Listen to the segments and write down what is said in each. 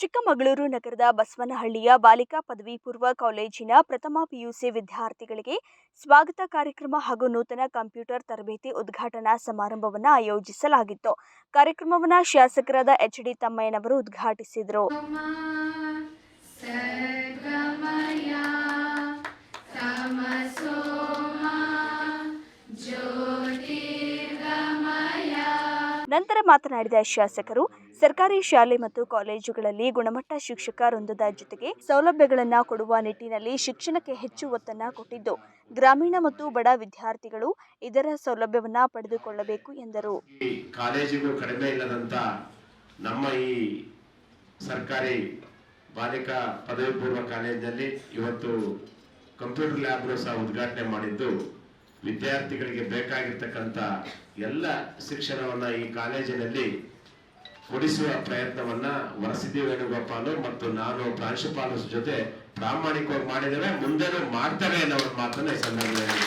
ಚಿಕ್ಕಮಗಳೂರು ನಗರದ ಬಸವನಹಳ್ಳಿಯ ಬಾಲಿಕಾ ಪದವಿ ಪೂರ್ವ ಕಾಲೇಜಿನ ಪ್ರಥಮ ಪಿಯುಸಿ ವಿದ್ಯಾರ್ಥಿಗಳಿಗೆ ಸ್ವಾಗತ ಕಾರ್ಯಕ್ರಮ ಹಾಗೂ ನೂತನ ಕಂಪ್ಯೂಟರ್ ತರಬೇತಿ ಉದ್ಘಾಟನಾ ಸಮಾರಂಭವನ್ನು ಆಯೋಜಿಸಲಾಗಿತ್ತು. ಕಾರ್ಯಕ್ರಮವನ್ನು ಶಾಸಕರಾದ ಎಚ್ ಡಿ ತಮ್ಮಯ್ಯನವರು ಉದ್ಘಾಟಿಸಿದರು. ನಂತರ ಮಾತನಾಡಿದ ಶಾಸಕರು ಸರ್ಕಾರಿ ಶಾಲೆ ಮತ್ತು ಕಾಲೇಜುಗಳಲ್ಲಿ ಗುಣಮಟ್ಟ ಶಿಕ್ಷಕ ವೃಂದದ ಜೊತೆಗೆ ಸೌಲಭ್ಯಗಳನ್ನು ಕೊಡುವ ನಿಟ್ಟಿನಲ್ಲಿ ಶಿಕ್ಷಣಕ್ಕೆ ಹೆಚ್ಚು ಒತ್ತನ್ನು ಕೊಟ್ಟಿದ್ದು. ಗ್ರಾಮೀಣ ಮತ್ತು ಬಡ ವಿದ್ಯಾರ್ಥಿಗಳು ಇದರ ಸೌಲಭ್ಯವನ್ನು ಪಡೆದುಕೊಳ್ಳಬೇಕು ಎಂದರು. ಕಾಲೇಜುಗಳು ಕಾಲೇಜಿಗೂ ಕಡಿಮೆ ಇಲ್ಲದಂತ ನಮ್ಮ ಈ ಸರ್ಕಾರಿ ಬಾಲಿಕಾ ಪದವಿ ಪೂರ್ವ ಕಾಲೇಜಿನಲ್ಲಿ ಇವತ್ತು ಕಂಪ್ಯೂಟರ್ ಲ್ಯಾಬ್ ಸಹ ಉದ್ಘಾಟನೆ ಮಾಡಿದ್ದು. ವಿದ್ಯಾರ್ಥಿಗಳಿಗೆ ಬೇಕಾಗಿರ್ತಕ್ಕಂಥ ಎಲ್ಲ ಶಿಕ್ಷಣವನ್ನು ಈ ಕಾಲೇಜಿನಲ್ಲಿ ಕೊಡಿಸುವ ಪ್ರಯತ್ನವನ್ನ ವರಸಿದ್ದಿ ವೇಣುಗೋಪಾಲು ಮತ್ತು ನಾನು ಪ್ರಾಂಶುಪಾಲರ ಜೊತೆ ಪ್ರಾಮಾಣಿಕವಾಗಿ ಮಾಡಿದರೆ ಮುಂದೆನೂ ಮಾಡ್ತಾರೆ ಅನ್ನೋ ಮಾತನ್ನ ಈ ಸಂದರ್ಭದಲ್ಲಿ.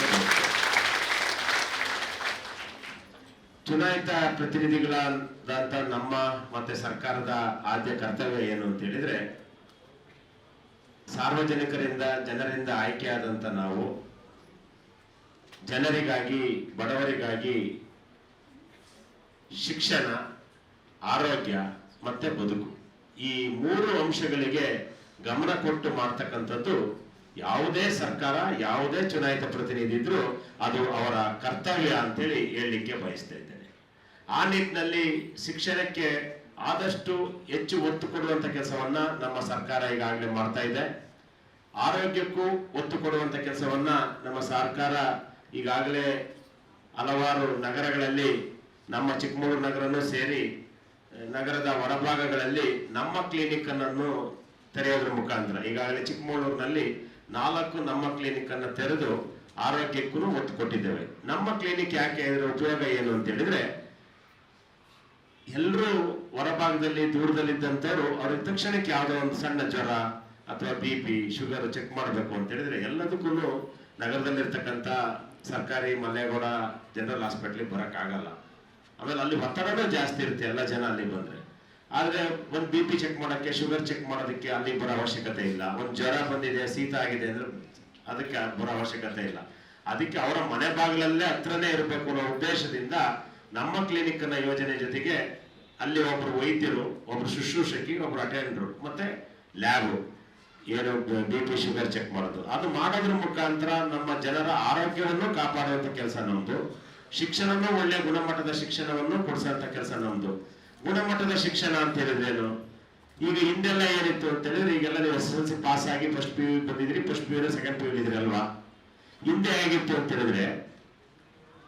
ಚುನಾಯಿತ ಪ್ರತಿನಿಧಿಗಳಾದಂತ ನಮ್ಮ ಮತ್ತೆ ಸರ್ಕಾರದ ಆದ್ಯ ಕರ್ತವ್ಯ ಏನು ಅಂತ ಹೇಳಿದ್ರೆ, ಸಾರ್ವಜನಿಕರಿಂದ, ಜನರಿಂದ ಆಯ್ಕೆಯಾದಂತ ನಾವು ಜನರಿಗಾಗಿ, ಬಡವರಿಗಾಗಿ ಶಿಕ್ಷಣ ಆರೋಗ್ಯ, ಮತ್ತೆ ಬದುಕು. ಈ ಮೂರು ಅಂಶಗಳಿಗೆ ಗಮನ ಕೊಟ್ಟು ಮಾಡ್ತಕ್ಕಂಥದ್ದು ಯಾವುದೇ ಸರ್ಕಾರ, ಯಾವುದೇ ಚುನಾಯಿತ ಪ್ರತಿನಿಧಿ ಇದ್ರೂ ಅದು ಅವರ ಕರ್ತವ್ಯ ಅಂತೇಳಿ ಹೇಳಲಿಕ್ಕೆ ಬಯಸ್ತಾ ಇದ್ದೇನೆ. ಆ ನಿಟ್ಟಿನಲ್ಲಿ ಶಿಕ್ಷಣಕ್ಕೆ ಆದಷ್ಟು ಹೆಚ್ಚು ಒತ್ತು ಕೊಡುವಂತ ಕೆಲಸವನ್ನ ನಮ್ಮ ಸರ್ಕಾರ ಈಗಾಗಲೇ ಮಾಡ್ತಾ ಇದೆ. ಆರೋಗ್ಯಕ್ಕೂ ಒತ್ತು ಕೊಡುವಂತ ಕೆಲಸವನ್ನ ನಮ್ಮ ಸರ್ಕಾರ ಈಗಾಗಲೇ ಹಲವಾರು ನಗರಗಳಲ್ಲಿ ನಮ್ಮ ಚಿಕ್ಕಮಗಳೂರು ನಗರನೂ ಸೇರಿ ನಗರದ ಹೊರಭಾಗಗಳಲ್ಲಿ ನಮ್ಮ ಕ್ಲಿನಿಕ್ ಅನ್ನು ತೆರೆಯೋದ್ರ ಮುಖಾಂತರ, ಈಗಾಗಲೇ ಚಿಕ್ಕಮಗಳೂರಿನಲ್ಲಿ ನಾಲ್ಕು ನಮ್ಮ ಕ್ಲಿನಿಕ್ ಅನ್ನು ತೆರೆದು ಆರೋಗ್ಯಕ್ಕೂ ಒತ್ತು ಕೊಟ್ಟಿದ್ದೇವೆ ನಮ್ಮ ಕ್ಲಿನಿಕ್ ಯಾಕೆ ಇದರ ಉಪಯೋಗ ಏನು ಅಂತ ಹೇಳಿದ್ರೆ ಎಲ್ಲರೂ ಹೊರಭಾಗದಲ್ಲಿ ದೂರದಲ್ಲಿದ್ದಂತವರು ಅವ್ರಿಗೆ ತಕ್ಷಣಕ್ಕೆ ಯಾವುದೋ ಒಂದು ಸಣ್ಣ ಜ್ವರ ಅಥವಾ ಬಿ ಪಿ, ಶುಗರ್ ಚೆಕ್ ಮಾಡಬೇಕು ಅಂತ ಹೇಳಿದ್ರೆ ಎಲ್ಲದಕ್ಕೂ ನಗರದಲ್ಲಿರ್ತಕ್ಕಂಥ ಸರ್ಕಾರಿ ಮಲ್ಲೇಗೌಡ ಜನರಲ್ ಹಾಸ್ಪಿಟ್ಲಿಗೆ ಬರೋಕ್ಕಾಗಲ್ಲ. ಆಮೇಲೆ ಅಲ್ಲಿ ಒತ್ತಡನೂ ಜಾಸ್ತಿ ಇರುತ್ತೆ, ಎಲ್ಲ ಜನ ಅಲ್ಲಿ ಬಂದ್ರೆ. ಆದ್ರೆ ಒಂದು ಬಿ ಪಿ ಚೆಕ್ ಮಾಡೋಕ್ಕೆ ಶುಗರ್ ಚೆಕ್ ಮಾಡೋದಕ್ಕೆ ಅಲ್ಲಿ ಬರೋ ಅವಶ್ಯಕತೆ ಇಲ್ಲ. ಒಂದು ಜ್ವರ ಬಂದಿದೆ, ಶೀತ ಆಗಿದೆ ಅಂದ್ರೆ ಅದಕ್ಕೆ ಬರೋ ಅವಶ್ಯಕತೆ ಇಲ್ಲ. ಅದಕ್ಕೆ ಅವರ ಮನೆ ಬಾಗಿಲಲ್ಲೇ ಹತ್ರನೇ ಇರಬೇಕು ಅನ್ನೋ ಉದ್ದೇಶದಿಂದ ನಮ್ಮ ಕ್ಲಿನಿಕ್ ಅನ್ನ ಯೋಜನೆ ಜೊತೆಗೆ ಅಲ್ಲಿ ಒಬ್ರು ವೈದ್ಯರು, ಒಬ್ರು ಶುಶ್ರೂಷಕಿ, ಒಬ್ರು ಅಟೆಂಡರು ಮತ್ತೆ ಲ್ಯಾಬ್ ಏನು ಬಿ ಪಿ ಶುಗರ್ ಚೆಕ್ ಮಾಡೋದು. ಅದು ಮಾಡೋದ್ರ ಮುಖಾಂತರ ನಮ್ಮ ಜನರ ಆರೋಗ್ಯವನ್ನು ಕಾಪಾಡುವಂತ ಕೆಲಸ ನಮ್ದು. ಶಿಕ್ಷಣನೂ ಒಳ್ಳೆ ಗುಣಮಟ್ಟದ ಶಿಕ್ಷಣವನ್ನು ಕೊಡಿಸುವಂತ ಕೆಲಸ ನಮ್ದು. ಗುಣಮಟ್ಟದ ಶಿಕ್ಷಣ ಅಂತ ಹೇಳಿದ್ರೇನು? ಈಗ ಹಿಂದೆಲ್ಲ ಏನಿತ್ತು ಅಂತ ಹೇಳಿದ್ರೆ ಈಗೆಲ್ಲ ನೀವು ಎಸ್ ಎಲ್ ಸಿ ಪಾಸ್ ಆಗಿ ಫಸ್ಟ್ ಪಿ ಯು ಬಂದಿದ್ರಿ first P U second P U ಇದ್ರಿ ಅಲ್ವಾ? ಹಿಂದೆ ಹೇಗಿತ್ತು ಅಂತ ಹೇಳಿದ್ರೆ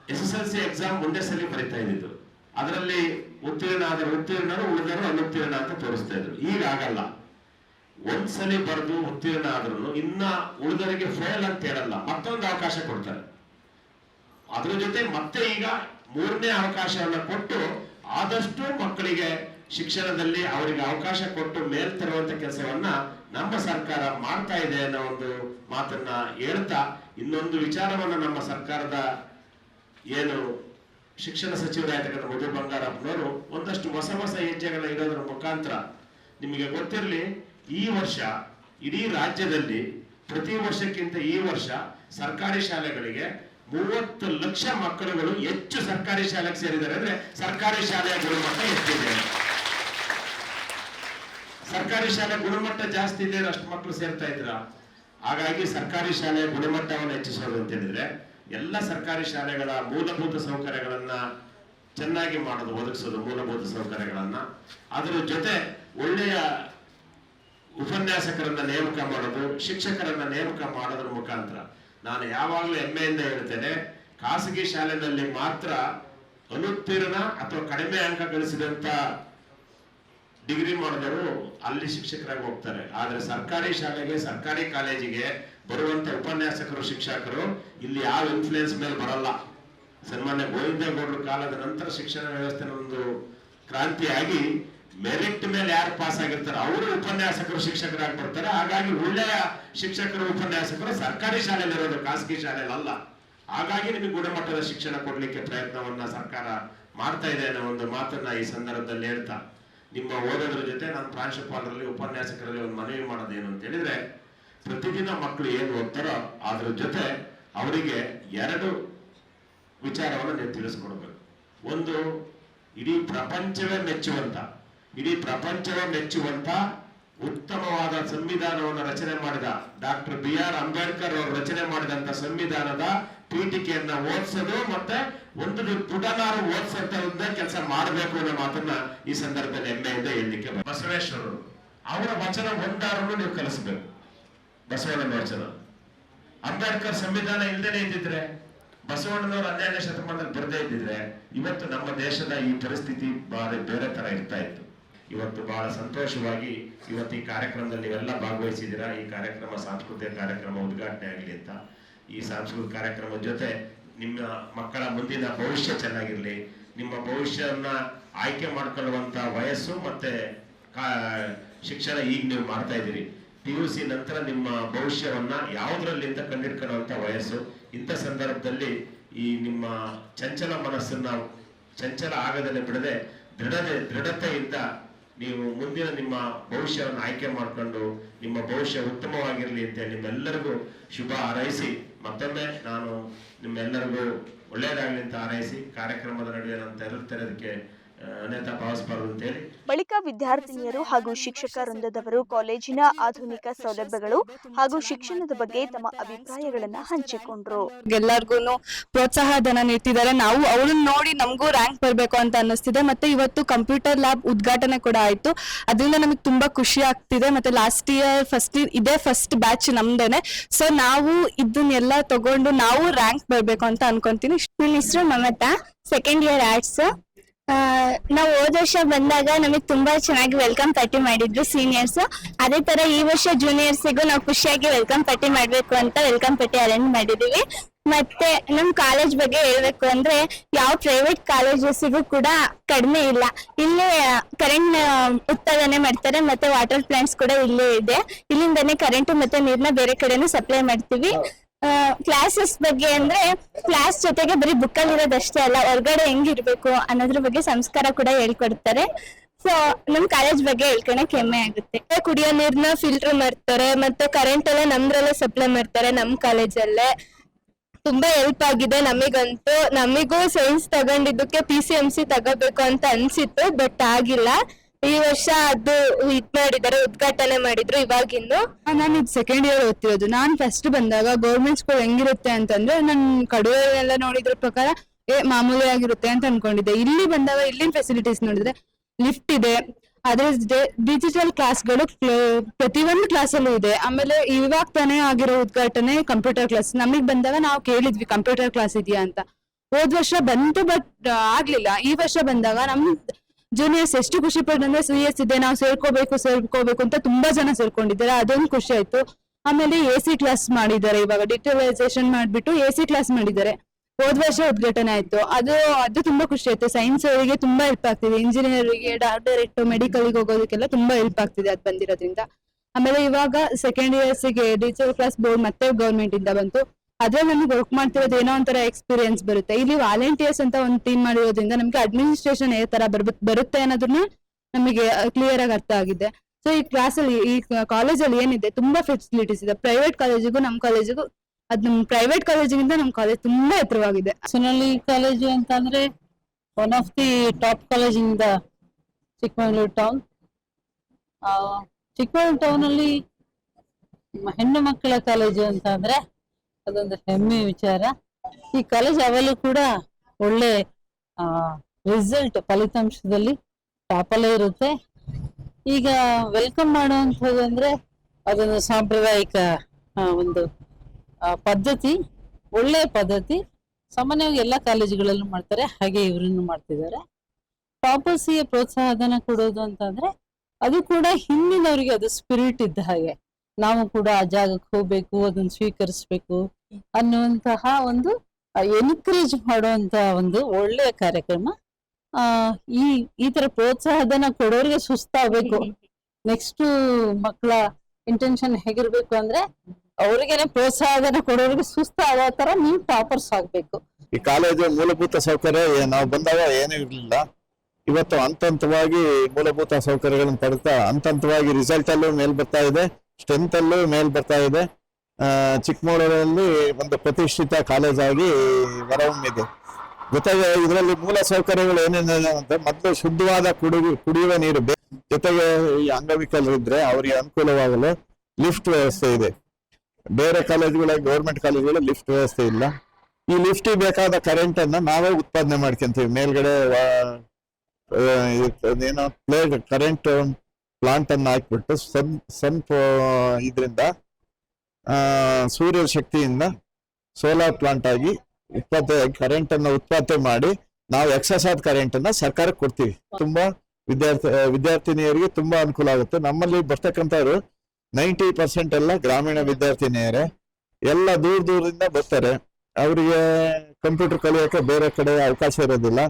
S S L C exam ಒಂದೇ ಸಲ ಬರಿತಾ ಇದ್ದಿದ್ದು. ಅದರಲ್ಲಿ ಉತ್ತೀರ್ಣ ಆದ್ರೆ ಉತ್ತೀರ್ಣರು ಉಳಿದರು ಅನುತ್ತೀರ್ಣ ಅಂತ ತೋರಿಸ್ತಾ ಇದ್ರು. ಈಗ ಆಗಲ್ಲ. ಒಂದ್ಸಲಿ ಬರೆದು ಉತ್ತೀರ್ಣ ಆದ್ರೂ ಇನ್ನ ಉಳಿದವರಿಗೆ ಫೇಲ್ ಅಂತ ಹೇಳಲ್ಲ. ಮತ್ತೊಂದು ಅವಕಾಶ ಕೊಡ್ತಾರೆ. ಅದ್ರ ಜೊತೆ ಮತ್ತೆ ಈಗ ಮೂರನೇ ಅವಕಾಶವನ್ನ ಕೊಟ್ಟು ಆದಷ್ಟು ಮಕ್ಕಳಿಗೆ ಶಿಕ್ಷಣದಲ್ಲಿ ಅವರಿಗೆ ಅವಕಾಶ ಕೊಟ್ಟು ಮೇಲ್ ತರುವಂತ ಕೆಲಸವನ್ನ ನಮ್ಮ ಸರ್ಕಾರ ಮಾಡ್ತಾ ಇದೆ ಅನ್ನೋ ಒಂದು ಮಾತನ್ನ ಹೇಳ್ತಾ ಇನ್ನೊಂದು ವಿಚಾರವನ್ನ ನಮ್ಮ ಸರ್ಕಾರದ ಏನು ಶಿಕ್ಷಣ ಸಚಿವರಾಗಿರ್ತಕ್ಕಂಥ ಮಧು ಬಂಗಾರಪ್ಪನವರು ಒಂದಷ್ಟು ಹೊಸ ಹೊಸ ಹೆಜ್ಜೆಗಳ ಇಡೋದ್ರ ಮುಖಾಂತರ ನಿಮಗೆ ಗೊತ್ತಿರಲಿ, ಈ ವರ್ಷ ಇಡೀ ರಾಜ್ಯದಲ್ಲಿ ಪ್ರತಿ ವರ್ಷಕ್ಕಿಂತ ಈ ವರ್ಷ ಸರ್ಕಾರಿ ಶಾಲೆಗಳಿಗೆ ಮೂವತ್ತು ಲಕ್ಷ ಮಕ್ಕಳುಗಳು ಹೆಚ್ಚು ಸರ್ಕಾರಿ ಶಾಲೆಗೆ ಸೇರಿದ್ದಾರೆ ಅಂದ್ರೆ ಸರ್ಕಾರಿ ಶಾಲೆಯ ಗುಣಮಟ್ಟ ಹೆಚ್ಚಿದೆ. ಸರ್ಕಾರಿ ಶಾಲೆ ಗುಣಮಟ್ಟ ಜಾಸ್ತಿ ಇದೆ ಅಷ್ಟು ಮಕ್ಕಳು ಸೇರ್ತಾ ಇದ್ರ? ಹಾಗಾಗಿ ಸರ್ಕಾರಿ ಶಾಲೆಯ ಗುಣಮಟ್ಟವನ್ನು ಹೆಚ್ಚಿಸೋದು ಅಂತ ಹೇಳಿದ್ರೆ ಎಲ್ಲ ಸರ್ಕಾರಿ ಶಾಲೆಗಳ ಮೂಲಭೂತ ಸೌಕರ್ಯಗಳನ್ನ ಚೆನ್ನಾಗಿ ಮಾಡೋದು, ಒದಗಿಸೋದು ಮೂಲಭೂತ ಸೌಕರ್ಯಗಳನ್ನ. ಅದರ ಜೊತೆ ಒಳ್ಳೆಯ ಉಪನ್ಯಾಸಕರನ್ನ ನೇಮಕ ಮಾಡೋದು, ಶಿಕ್ಷಕರನ್ನ ನೇಮಕ ಮಾಡೋದ್ರ ಮುಖಾಂತರ. ನಾನು ಯಾವಾಗಲೂ ಹೆಮ್ಮೆಯಿಂದ ಹೇಳ್ತೇನೆ ಖಾಸಗಿ ಶಾಲೆಯಲ್ಲಿ ಮಾತ್ರ ಅನುತ್ತೀರ್ಣ ಅಥವಾ ಕಡಿಮೆ ಅಂಕ ಗಳಿಸಿದಂತ ಡಿಗ್ರಿ ಮಾಡಿದವರು ಅಲ್ಲಿ ಶಿಕ್ಷಕರಾಗಿ ಹೋಗ್ತಾರೆ. ಆದ್ರೆ ಸರ್ಕಾರಿ ಶಾಲೆಗೆ, ಸರ್ಕಾರಿ ಕಾಲೇಜಿಗೆ ಬರುವಂತ ಉಪನ್ಯಾಸಕರು, ಶಿಕ್ಷಕರು ಇಲ್ಲಿ ಯಾವ ಇನ್ಫ್ಲೂಯೆನ್ಸ್ ಮೇಲೆ ಬರಲ್ಲ. ಸನ್ಮಾನ್ಯ ಗೋವಿಂದೇಗೌಡರ ಕಾಲದ ನಂತರ ಶಿಕ್ಷಣ ವ್ಯವಸ್ಥೆ ಒಂದು ಕ್ರಾಂತಿಯಾಗಿ ಮೆರಿಟ್ ಮೇಲೆ ಯಾರು ಪಾಸ್ ಆಗಿರ್ತಾರೆ, ಅವರು ಉಪನ್ಯಾಸಕರು, ಶಿಕ್ಷಕರಾಗಿ ಬರ್ತಾರೆ. ಹಾಗಾಗಿ ಒಳ್ಳೆಯ ಶಿಕ್ಷಕರು, ಉಪನ್ಯಾಸಕರು ಸರ್ಕಾರಿ ಶಾಲೆಯಲ್ಲಿ ಇರೋದು, ಖಾಸಗಿ ಶಾಲೆಯಲ್ಲಿ ಅಲ್ಲ. ಹಾಗಾಗಿ ನಿಮಗೆ ಗುಣಮಟ್ಟದ ಶಿಕ್ಷಣ ಕೊಡ್ಲಿಕ್ಕೆ ಪ್ರಯತ್ನವನ್ನ ಸರ್ಕಾರ ಮಾಡ್ತಾ ಇದೆ ಅನ್ನೋ ಒಂದು ಮಾತನ್ನ ಈ ಸಂದರ್ಭದಲ್ಲಿ ಹೇಳ್ತಾ, ನಿಮ್ಮ ಓದೋದ್ರ ಜೊತೆ ನಾನು ಪ್ರಾಂಶುಪಾಲರಲ್ಲಿ, ಉಪನ್ಯಾಸಕರಲ್ಲಿ ಒಂದು ಮನವಿ ಮಾಡೋದು ಏನು ಅಂತ ಹೇಳಿದ್ರೆ, ಪ್ರತಿದಿನ ಮಕ್ಕಳು ಏನು ಓದ್ತಾರೋ ಅದ್ರ ಜೊತೆ ಅವರಿಗೆ ಎರಡು ವಿಚಾರವನ್ನು ನೀವು ತಿಳಿಸ್ಕೊಡ್ಬೇಕು. ಒಂದು, ಇಡೀ ಪ್ರಪಂಚವೇ ಮೆಚ್ಚುವಂತ ಇಡೀ ಪ್ರಪಂಚವೇ ಮೆಚ್ಚುವಂತ ಉತ್ತಮವಾದ ಸಂವಿಧಾನವನ್ನು ರಚನೆ ಮಾಡಿದ ಡಾಕ್ಟರ್ ಬಿ ಆರ್ ಅಂಬೇಡ್ಕರ್ ಅವರು ರಚನೆ ಮಾಡಿದಂತ ಸಂವಿಧಾನದ ಪೀಠಿಕೆಯನ್ನ ಓದಿಸೋದು ಮತ್ತೆ ಒಂದು ಪುಟನಾರು ಓದಿಸಂತ ಕೆಲಸ ಮಾಡಬೇಕು ಅನ್ನೋ ಮಾತನ್ನ ಈ ಸಂದರ್ಭದಲ್ಲಿ ಹೆಮ್ಮೆಯಿಂದ ಹೇಳಲಿಕ್ಕೆ ಬಸವೇಶ್ವರರು. ಅವರ ವಚನ ಒಂದಾರನ್ನು ನೀವು ಕಲಿಸಬೇಕು. ಬಸವಣ್ಣನ ವಚನ. ಅಂಬೇಡ್ಕರ್ ಸಂವಿಧಾನ ಇಲ್ದೇನೆ ಇದ್ದಿದ್ರೆ, ಬಸವಣ್ಣನವರು ಹನ್ನೆರಡನೇ ಶತಮಾನದಲ್ಲಿ ಬರದೇ ಇದ್ದಿದ್ರೆ, ಇವತ್ತು ನಮ್ಮ ದೇಶದ ಈ ಪರಿಸ್ಥಿತಿ ಬಾರಿ ಬೇರೆ ತರ ಇರ್ತಾ ಇತ್ತು. ಇವತ್ತು ಬಹಳ ಸಂತೋಷವಾಗಿ ಇವತ್ತು ಈ ಕಾರ್ಯಕ್ರಮದಲ್ಲಿ ನೀವೆಲ್ಲ ಭಾಗವಹಿಸಿದ್ದೀರಾ? ಈ ಕಾರ್ಯಕ್ರಮ ಸಾಂಸ್ಕೃತಿಕ ಕಾರ್ಯಕ್ರಮ ಉದ್ಘಾಟನೆ ಆಗಲಿ ಅಂತ. ಈ ಸಾಂಸ್ಕೃತಿಕ ಕಾರ್ಯಕ್ರಮದ ಜೊತೆ ನಿಮ್ಮ ಮಕ್ಕಳ ಮುಂದಿನ ಭವಿಷ್ಯ ಚೆನ್ನಾಗಿರಲಿ. ನಿಮ್ಮ ಭವಿಷ್ಯವನ್ನ ಆಯ್ಕೆ ಮಾಡ್ಕೊಳ್ಳುವಂತ ವಯಸ್ಸು ಮತ್ತೆ ಶಿಕ್ಷಣ ಈಗ ನೀವು ಮಾಡ್ತಾ ಇದ್ದೀರಿ. ಪಿ ಯು ಸಿ ನಂತರ ನಿಮ್ಮ ಭವಿಷ್ಯವನ್ನ ಅಂತ ಕಂಡಿಡ್ಕೊಳ್ಳುವಂತ ವಯಸ್ಸು. ಇಂಥ ಸಂದರ್ಭದಲ್ಲಿ ಈ ನಿಮ್ಮ ಚಂಚಲ ಮನಸ್ಸನ್ನ ಚಂಚಲ ಆಗದಲ್ಲೇ ಬಿಡದೆ ದೃಢತೆ, ದೃಢತೆಯಿಂದ ನೀವು ಮುಂದಿನ ನಿಮ್ಮ ಭವಿಷ್ಯವನ್ನು ಆಯ್ಕೆ ಮಾಡಿಕೊಂಡು ನಿಮ್ಮ ಭವಿಷ್ಯ ಉತ್ತಮವಾಗಿರಲಿ ಅಂತ ನಿಮ್ಮೆಲ್ಲರಿಗೂ ಶುಭ ಹಾರೈಸಿ, ಮತ್ತೊಮ್ಮೆ ನಾನು ನಿಮ್ಮೆಲ್ಲರಿಗೂ ಒಳ್ಳೆಯದಾಗಲಿ ಅಂತ ಹಾರೈಸಿ, ಕಾರ್ಯಕ್ರಮದ ನಡುವೆ ನಾನು ತೆರಳುತ್ತಿರೋದಕ್ಕೆ ಬಳಿಕ ವಿದ್ಯಾರ್ಥಿನಿಯರು ಹಾಗೂ ಶಿಕ್ಷಕ ವೃಂದದವರು ಕಾಲೇಜಿನ ಆಧುನಿಕ ಸೌಲಭ್ಯಗಳು ಹಾಗೂ ಶಿಕ್ಷಣದ ಬಗ್ಗೆ ತಮ್ಮ ಅಭಿಪ್ರಾಯಗಳನ್ನ ಹಂಚಿಕೊಂಡ್ರು. ಎಲ್ಲರಿಗೂ ಪ್ರೋತ್ಸಾಹ ಧನ ನೀಡ್ತಿದ್ದಾರೆ. ನಾವು ಅವ್ರನ್ನ ನೋಡಿ ನಮಗೂ ರ್ಯಾಂಕ್ ಬರಬೇಕು ಅಂತ ಅನ್ನಿಸ್ತಿದೆ. ಮತ್ತೆ ಇವತ್ತು ಕಂಪ್ಯೂಟರ್ ಲ್ಯಾಬ್ ಉದ್ಘಾಟನೆ ಕೂಡ ಆಯ್ತು. ಅದರಿಂದ ನಮಗೆ ತುಂಬಾ ಖುಷಿ ಆಗ್ತಿದೆ. ಮತ್ತೆ ಲಾಸ್ಟ್ ಇಯರ್ ಫಸ್ಟ್ ಇದೇ ಫಸ್ಟ್ ಬ್ಯಾಚ್ ನಮ್ದೇನೆ. ಸೊ ನಾವು ಇದನ್ನೆಲ್ಲ ತಗೊಂಡು ನಾವು ರ್ಯಾಂಕ್ ಬರಬೇಕು ಅಂತ ಅನ್ಕೊಂತೀನಿ. ನನ್ನ ಹೆಸರು ಮಮತಾ. ಸೆಕೆಂಡ್ ಇಯರ್ ಆರ್ಟ್ಸ್ ನಾವು ಹೋದ ವರ್ಷ ಬಂದಾಗ ನಮಗೆ ತುಂಬಾ ಚೆನ್ನಾಗಿ ವೆಲ್ಕಮ್ ಪಾರ್ಟಿ ಮಾಡಿದ್ರು ಸೀನಿಯರ್ಸ್ ಅದೇ ತರ ಈ ವರ್ಷ ಜೂನಿಯರ್ಸಿಗೂ ನಾವು ಖುಷಿಯಾಗಿ ವೆಲ್ಕಮ್ ಪಾರ್ಟಿ ಮಾಡ್ಬೇಕು ಅಂತ ವೆಲ್ಕಮ್ ಪಾರ್ಟಿ ಅರೇಂಜ್ ಮಾಡಿದೀವಿ. ಮತ್ತೆ ನಮ್ ಕಾಲೇಜ್ ಬಗ್ಗೆ ಹೇಳ್ಬೇಕು ಅಂದ್ರೆ ಯಾವ ಪ್ರೈವೇಟ್ ಕಾಲೇಜಸ್ಸಿಗೂ ಕೂಡ ಕಡಿಮೆ ಇಲ್ಲ. ಇಲ್ಲಿ ಕರೆಂಟ್ ಉತ್ಪಾದನೆ ಮಾಡ್ತಾರೆ ಮತ್ತೆ ವಾಟರ್ ಪ್ಲಾಂಟ್ಸ್ ಕೂಡ ಇಲ್ಲೇ ಇದೆ. ಇಲ್ಲಿಂದಾನೆ ಕರೆಂಟ್ ಮತ್ತೆ ನೀರ್ನ ಬೇರೆ ಕಡೆನೂ ಸಪ್ಲೈ ಮಾಡ್ತೀವಿ. ಕ್ಲಾಸಸ್ ಬಗ್ಗೆ ಅಂದ್ರೆ ಕ್ಲಾಸ್ ಜೊತೆಗೆ ಬರೀ ಬುಕ್ ಅಲ್ಲಿ ಇರೋದಷ್ಟೇ ಅಲ್ಲ, ಹೊರಗಡೆ ಹೆಂಗಿರ್ಬೇಕು ಅನ್ನೋದ್ರ ಬಗ್ಗೆ ಸಂಸ್ಕಾರ ಕೂಡ ಹೇಳ್ಕೊಡ್ತಾರೆ. ಸೊ ನಮ್ ಕಾಲೇಜ್ ಬಗ್ಗೆ ಹೇಳ್ಕೊಳಕ್ ಹೆಮ್ಮೆ ಆಗುತ್ತೆ. ಕುಡಿಯೋ ನೀರ್ನ ಫಿಲ್ಟರ್ ಮಾಡ್ತಾರೆ, ಮತ್ತೆ ಕರೆಂಟ್ ಎಲ್ಲ ನಮ್ದ್ರಲ್ಲೇ ಸಪ್ಲೈ ಮಾಡ್ತಾರೆ, ನಮ್ ಕಾಲೇಜಲ್ಲೇ ತುಂಬಾ ಹೆಲ್ಪ್ ಆಗಿದೆ ನಮಿಗಂತೂ. ನಮಿಗೂ ಸೈನ್ಸ್ ತಗೊಂಡಿದ್ದಕ್ಕೆ ಪಿ ಸಿ ಎಂ ಸಿ ತಗೋಬೇಕು ಅಂತ ಅನ್ಸಿತ್ತು ಬಟ್ ಆಗಿಲ್ಲ. ಈ ವರ್ಷ ಅದು ಇದ್ ಮಾಡಿದ್ದಾರೆ, ಉದ್ಘಾಟನೆ ಮಾಡಿದ್ರು ಇವಾಗಿಂದು ನಾನು ಇದು ಸೆಕೆಂಡ್ ಇಯರ್ ಓದ್ತಿರೋದು. ನಾನ್ ಫಸ್ಟ್ ಬಂದಾಗ ಗೌರ್ಮೆಂಟ್ ಸ್ಕೂಲ್ ಹೆಂಗಿರುತ್ತೆ ಅಂತಂದ್ರೆ ನನ್ ಕಡುವೆಲ್ಲ ನೋಡಿದ್ರ ಪ್ರಕಾರ, ಏ ಮಾಮೂಲಿ ಆಗಿರುತ್ತೆ ಅಂತ ಅನ್ಕೊಂಡಿದ್ದೆ. ಇಲ್ಲಿ ಬಂದಾಗ ಇಲ್ಲಿನ ಫೆಸಿಲಿಟೀಸ್ ನೋಡಿದ್ರೆ ಲಿಫ್ಟ್ ಇದೆ. ಅದ್ರ ಡಿಜಿಟಲ್ ಕ್ಲಾಸ್ಗಳು ಪ್ರತಿಯೊಂದು ಕ್ಲಾಸಲ್ಲೂ ಇದೆ. ಆಮೇಲೆ ಇವಾಗ ತಾನೇ ಆಗಿರೋ ಉದ್ಘಾಟನೆ ಕಂಪ್ಯೂಟರ್ ಕ್ಲಾಸ್ ನಮಗ್ ಬಂದಾಗ ನಾವು ಕೇಳಿದ್ವಿ ಕಂಪ್ಯೂಟರ್ ಕ್ಲಾಸ್ ಇದೆಯಾ? ಅಂತ. ಹೋದ್ ವರ್ಷ ಬಂತು ಬಟ್ ಆಗ್ಲಿಲ್ಲ. ಈ ವರ್ಷ ಬಂದಾಗ ನಮ್ ಜೂನಿಯರ್ಸ್ ಎಷ್ಟು ಖುಷಿ ಪಟ್ಟಂದ್ರೆ ಸಿ ಎಸ್ ಇದೆ, ನಾವು ಸೇರ್ಕೋಬೇಕು ಸೇರ್ಕೋಬೇಕು ಅಂತ ತುಂಬಾ ಜನ ಸೇರ್ಕೊಂಡಿದ್ದಾರೆ. ಅದೊಂದು ಖುಷಿ ಆಯ್ತು. ಆಮೇಲೆ ಎ ಸಿ ಕ್ಲಾಸ್ ಮಾಡಿದ್ದಾರೆ ಇವಾಗ. ಡಿಜಿಟಲೈಸೇಷನ್ ಮಾಡ್ಬಿಟ್ಟು ಎ ಸಿ ಕ್ಲಾಸ್ ಮಾಡಿದ್ದಾರೆ. ಹೋದ್ ವರ್ಷ ಉದ್ಘಾಟನೆ ಆಯ್ತು. ಅದು ಅದು ತುಂಬಾ ಖುಷಿ ಆಯ್ತು. ಸೈನ್ಸ್ ಅವರಿಗೆ ತುಂಬಾ ಹೆಲ್ಪ್ ಆಗ್ತಿದೆ. ಇಂಜಿನಿಯರಿಗೆ ಇಟ್ಟು ಮೆಡಿಕಲ್ ಹೋಗೋದಕ್ಕೆಲ್ಲ ತುಂಬಾ ಹೆಲ್ಪ್ ಆಗ್ತಿದೆ ಅದು ಬಂದಿರೋದ್ರಿಂದ. ಆಮೇಲೆ ಇವಾಗ ಸೆಕೆಂಡ್ ಇಯರ್ಸ್ಗೆ ಡಿಜಿಟಲ್ ಕ್ಲಾಸ್ ಬೋರ್ಡ್ ಮತ್ತೆ ಗೌರ್ಮೆಂಟ್ ಇಂದ ಬಂತು. ಅದ್ರಲ್ಲಿ ನಮ್ಗೆ ವರ್ಕ್ ಮಾಡ್ತಿರೋದು ಏನೋ ಒಂಥರ ಎಕ್ಸ್ಪೀರಿಯನ್ಸ್ ಬರುತ್ತೆ. ಇಲ್ಲಿ ವಾಲಂಟಿಯರ್ಸ್ ಅಂತ ಒಂದು ಟೀಮ್ ಮಾಡಿರೋದ್ರಿಂದ ನಮ್ಗೆ ಅಡ್ಮಿನಿಸ್ಟ್ರೇಷನ್ ಯಾವ ತರ ಬರುತ್ತೆ ಅನ್ನೋದನ್ನ ನಮಗೆ ಕ್ಲಿಯರ್ ಆಗಿ ಅರ್ಥ ಆಗಿದೆ. ಸೊ ಈ ಕ್ಲಾಸ್ ಅಲ್ಲಿ, ಈ ಕಾಲೇಜಲ್ಲಿ ಏನಿದೆ, ತುಂಬಾ ಫೆಸಿಲಿಟೀಸ್ ಇದೆ. ಪ್ರೈವೇಟ್ ಕಾಲೇಜಿಗೂ ನಮ್ ಕಾಲೇಜಿಗೂ ಅದ್ ನಮ್ ಪ್ರೈವೇಟ್ ಕಾಲೇಜಿಗಿಂತ ನಮ್ ಕಾಲೇಜ್ ತುಂಬಾ ಎತ್ತರವಾಗಿದೆ. ಸೊನಲ್ಲಿ ಕಾಲೇಜು ಅಂತಂದ್ರೆ one of the top college in the Chikkamagaluru town Chikkamagaluru town ಅಲ್ಲಿ ಹೆಣ್ಣು ಮಕ್ಕಳ ಕಾಲೇಜು ಅಂತ ಅಂದ್ರೆ ಅದೊಂದು ಹೆಮ್ಮೆ ವಿಚಾರ. ಈ ಕಾಲೇಜ್ ಅವಲು ಕೂಡ ಒಳ್ಳೆ ರಿಸಲ್ಟ್ ಫಲಿತಾಂಶದಲ್ಲಿ ಟಾಪಲ್ಲೇ ಇರುತ್ತೆ. ಈಗ ವೆಲ್ಕಮ್ ಮಾಡುವಂಥದ್ದು ಅಂದ್ರೆ ಅದೊಂದು ಸಾಂಪ್ರದಾಯಿಕ ಒಂದು ಪದ್ಧತಿ, ಒಳ್ಳೆ ಪದ್ಧತಿ. ಸಾಮಾನ್ಯವಾಗಿ ಎಲ್ಲ ಕಾಲೇಜುಗಳಲ್ಲೂ ಮಾಡ್ತಾರೆ, ಹಾಗೆ ಇವರನ್ನು ಮಾಡ್ತಿದ್ದಾರೆ. ಟಾಪರ್ಸಿಗೆ ಪ್ರೋತ್ಸಾಹಧನ ಕೊಡೋದು ಅಂತಂದ್ರೆ ಅದು ಕೂಡ ಹಿಂದಿನವರಿಗೆ ಅದು ಸ್ಪಿರಿಟ್ ಇದ್ದ ಹಾಗೆ. ನಾವು ಕೂಡ ಆ ಜಾಗಕ್ಕೆ ಹೋಗ್ಬೇಕು, ಅದನ್ನ ಸ್ವೀಕರಿಸ್ಬೇಕು ಅನ್ನುವಂತಹ ಒಂದು ಎನ್ಕರೇಜ್ ಮಾಡುವಂತಹ ಒಂದು ಒಳ್ಳೆಯ ಕಾರ್ಯಕ್ರಮ. ಆ, ಈ ಈ ತರ ಪ್ರೋತ್ಸಾಹಧನ ಕೊಡೋರಿಗೆ ಸುಸ್ತಾಗಬೇಕು. ನೆಕ್ಸ್ಟ್ ಮಕ್ಕಳ ಇಂಟೆನ್ಷನ್ ಹೇಗಿರ್ಬೇಕು ಅಂದ್ರೆ, ಅವ್ರಿಗೇನೆ ಪ್ರೋತ್ಸಾಹಧನ ಕೊಡೋರಿಗೆ ಸುಸ್ತಾದ ತರ ನೀವು ಟಾಪರ್ಸ್ ಆಗ್ಬೇಕು. ಈ ಕಾಲೇಜು ಮೂಲಭೂತ ಸೌಕರ್ಯ ನಾವು ಬಂದಾಗ ಏನೂ ಇರಲಿಲ್ಲ. ಇವತ್ತು ಹಂತ ಹಂತವಾಗಿ ಮೂಲಭೂತ ಸೌಕರ್ಯಗಳನ್ನು ಪಡ್ತಾ ಹಂತ ಹಂತವಾಗಿ ರಿಸಲ್ಟ್ ಅಲ್ಲೂ ಮೇಲ್ ಬರ್ತಾ ಇದೆ. ಸ್ಟ್ರೆಂತ್ ಅಲ್ಲೂ ಮೇಲ್ ಬರ್ತಾ ಇದೆ. ಚಿಕ್ಕಮಗಳೂರಲ್ಲಿ ಒಂದು ಪ್ರತಿಷ್ಠಿತ ಕಾಲೇಜ್ ಆಗಿ ಹೊರಹೊಮ್ಮಿದೆ. ಜೊತೆಗೆ ಇದರಲ್ಲಿ ಮೂಲ ಸೌಕರ್ಯಗಳು ಏನೇನಿದೆ ಅಂತ ಮೊದಲು ಶುದ್ಧವಾದ ಕುಡಿ ಕುಡಿಯುವ ನೀರು ಜೊತೆಗೆ ಈ ಅಂಗವಿಕಲರಿದ್ರೆ ಅವರಿಗೆ ಅನುಕೂಲವಾಗಲು ಲಿಫ್ಟ್ ವ್ಯವಸ್ಥೆ ಇದೆ. ಬೇರೆ ಕಾಲೇಜುಗಳ ಗೌರ್ಮೆಂಟ್ ಕಾಲೇಜುಗಳ ಲಿಫ್ಟ್ ವ್ಯವಸ್ಥೆ ಇಲ್ಲ. ಈ ಲಿಫ್ಟಿಗೆ ಬೇಕಾದ ಕರೆಂಟ್ ಅನ್ನ ನಾವೇ ಉತ್ಪಾದನೆ ಮಾಡ್ಕೊಂತೀವಿ. ಮೇಲ್ಗಡೆ ಏನೋ ಪ್ಲೇ ಕರೆಂಟ್ ಪ್ಲಾಂಟ್ ಅನ್ನು ಹಾಕ್ಬಿಟ್ಟು ಸನ್ ಸನ್ ಇದರಿಂದ ಸೂರ್ಯ ಶಕ್ತಿಯಿಂದ ಸೋಲಾರ್ ಪ್ಲಾಂಟ್ ಆಗಿ ಉತ್ಪಾದನೆ ಕರೆಂಟ್ ಅನ್ನು ಉತ್ಪಾದನೆ ಮಾಡಿ ನಾವು ಎಕ್ಸಸ್ ಆದ ಕರೆಂಟ್ ಅನ್ನ ಸರ್ಕಾರಕ್ಕೆ ಕೊಡ್ತೀವಿ. ತುಂಬಾ ವಿದ್ಯಾರ್ಥಿ, ವಿದ್ಯಾರ್ಥಿನಿಯರಿಗೆ ತುಂಬಾ ಅನುಕೂಲ ಆಗುತ್ತೆ. ನಮ್ಮಲ್ಲಿ ಬರ್ತಕ್ಕಂಥವ್ರು ನೈಂಟಿ ಪರ್ಸೆಂಟ್ ಎಲ್ಲ ಗ್ರಾಮೀಣ ವಿದ್ಯಾರ್ಥಿನಿಯರೇ. ಎಲ್ಲ ದೂರ ದೂರದಿಂದ ಬರ್ತಾರೆ. ಅವರಿಗೆ ಕಂಪ್ಯೂಟರ್ ಕಲಿಯೋಕೆ ಬೇರೆ ಕಡೆ ಅವಕಾಶ ಇರೋದಿಲ್ಲ.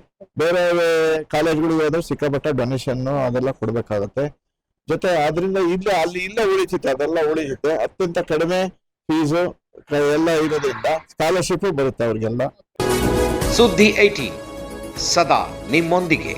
ಬೇರೆ ಕಾಲೇಜ್ಗಳಿಗೆ ಹೋದ್ರೆ ಸಿಕ್ಕಾಪಟ್ಟೆ ಡೊನೇಷನ್ ಅದೆಲ್ಲ ಕೊಡ್ಬೇಕಾಗತ್ತೆ. ಜೊತೆ ಅದರಿಂದ ಇಲ್ಲೇ, ಅಲ್ಲಿ ಇಲ್ಲೇ ಉಳಿತೈತೆ ಅದೆಲ್ಲ ಉಳಿಯುತ್ತೆ ಅತ್ಯಂತ ಕಡಿಮೆ ಫೀಸು ಎಲ್ಲ ಇರೋದ್ರಿಂದ ಸ್ಕಾಲರ್ಶಿಪ್ ಬರುತ್ತೆ ಅವ್ರಿಗೆಲ್ಲ. ಸುದ್ದಿ ಐಟಿ ಸದಾ ನಿಮ್ಮೊಂದಿಗೆ.